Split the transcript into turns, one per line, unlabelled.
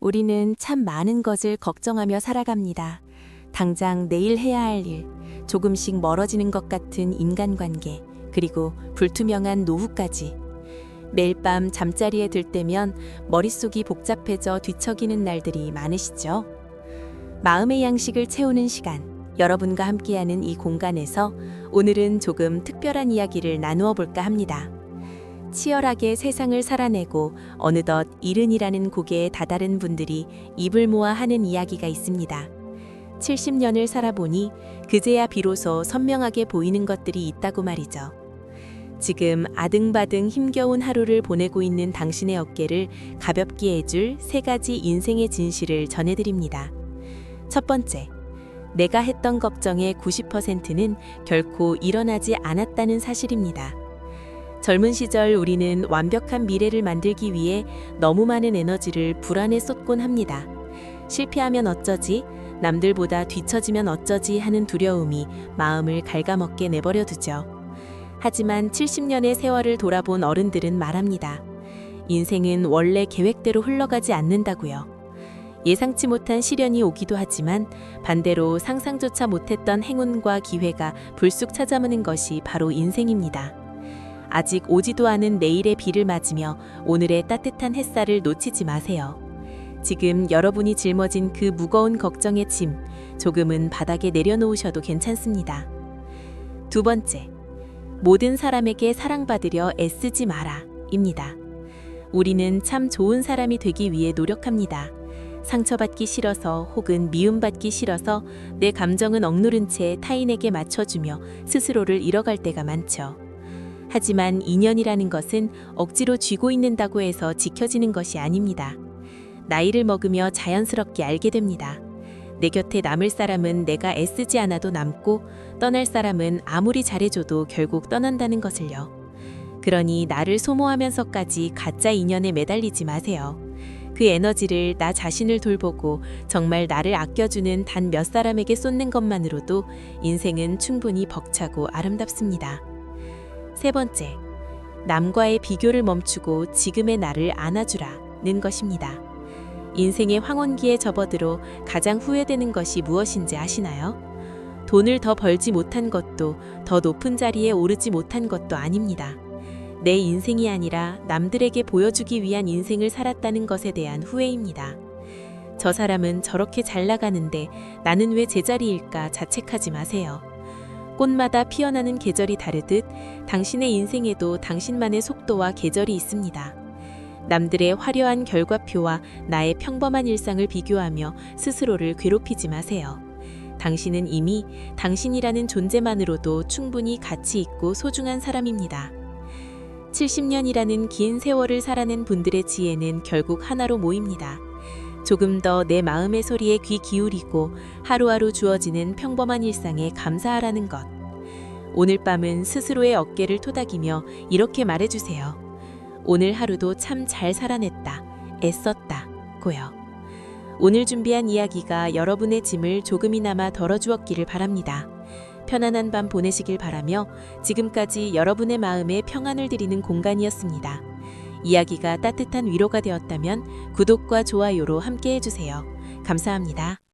우리는 참 많은 것을 걱정하며 살아갑니다. 당장 내일 해야 할 일, 조금씩 멀어지는 것 같은 인간관계, 그리고 불투명한 노후까지. 매일 밤 잠자리에 들 때면 머릿속이 복잡해져 뒤척이는 날들이 많으시죠? 마음의 양식을 채우는 시간, 여러분과 함께하는 이 공간에서 오늘은 조금 특별한 이야기를 나누어 볼까 합니다. 치열하게 세상을 살아내고 어느덧 이른이라는 고개에 다다른 분들이 입을 모아 하는 이야기가 있습니다. 70년을 살아보니 그제야 비로소 선명하게 보이는 것들이 있다고 말이죠. 지금 아등바등 힘겨운 하루를 보내고 있는 당신의 어깨를 가볍게 해줄 세 가지 인생의 진실을 전해드립니다. 첫 번째, 내가 했던 걱정의 90%는 결코 일어나지 않았다는 사실입니다. 젊은 시절 우리는 완벽한 미래를 만들기 위해 너무 많은 에너지를 불안에 쏟곤 합니다. 실패하면 어쩌지? 남들보다 뒤처지면 어쩌지 하는 두려움이 마음을 갉아먹게 내버려 두죠. 하지만 70년의 세월을 돌아본 어른들은 말합니다. 인생은 원래 계획대로 흘러가지 않는다고요. 예상치 못한 시련이 오기도 하지만 반대로 상상조차 못했던 행운과 기회가 불쑥 찾아오는 것이 바로 인생입니다. 아직 오지도 않은 내일의 비를 맞으며 오늘의 따뜻한 햇살을 놓치지 마세요. 지금 여러분이 짊어진 그 무거운 걱정의 짐 조금은 바닥에 내려놓으셔도 괜찮습니다. 두 번째, 모든 사람에게 사랑받으려 애쓰지 마라 입니다. 우리는 참 좋은 사람이 되기 위해 노력합니다. 상처받기 싫어서 혹은 미움받기 싫어서 내 감정은 억누른 채 타인에게 맞춰주며 스스로를 잃어갈 때가 많죠. 하지만 인연이라는 것은 억지로 쥐고 있는다고 해서 지켜지는 것이 아닙니다. 나이를 먹으며 자연스럽게 알게 됩니다. 내 곁에 남을 사람은 내가 애쓰지 않아도 남고 떠날 사람은 아무리 잘해줘도 결국 떠난다는 것을요. 그러니 나를 소모하면서까지 가짜 인연에 매달리지 마세요. 그 에너지를 나 자신을 돌보고 정말 나를 아껴주는 단 몇 사람에게 쏟는 것만으로도 인생은 충분히 벅차고 아름답습니다. 세 번째, 남과의 비교를 멈추고 지금의 나를 안아주라는 것입니다. 인생의 황혼기에 접어들어 가장 후회되는 것이 무엇인지 아시나요? 돈을 더 벌지 못한 것도 더 높은 자리에 오르지 못한 것도 아닙니다. 내 인생이 아니라 남들에게 보여주기 위한 인생을 살았다는 것에 대한 후회입니다. 저 사람은 저렇게 잘 나가는데 나는 왜 제자리일까 자책하지 마세요. 꽃마다 피어나는 계절이 다르듯 당신의 인생에도 당신만의 속도와 계절이 있습니다. 남들의 화려한 결과표와 나의 평범한 일상을 비교하며 스스로를 괴롭히지 마세요. 당신은 이미 당신이라는 존재만으로도 충분히 가치 있고 소중한 사람입니다. 70년이라는 긴 세월을 살아낸 분들의 지혜는 결국 하나로 모입니다. 조금 더 내 마음의 소리에 귀 기울이고 하루하루 주어지는 평범한 일상에 감사하라는 것. 오늘 밤은 스스로의 어깨를 토닥이며 이렇게 말해주세요. 오늘 하루도 참 잘 살아냈다. 애썼다. 고요. 오늘 준비한 이야기가 여러분의 짐을 조금이나마 덜어주었기를 바랍니다. 편안한 밤 보내시길 바라며 지금까지 여러분의 마음에 평안을 드리는 공간이었습니다. 이야기가 따뜻한 위로가 되었다면 구독과 좋아요로 함께 해주세요. 감사합니다.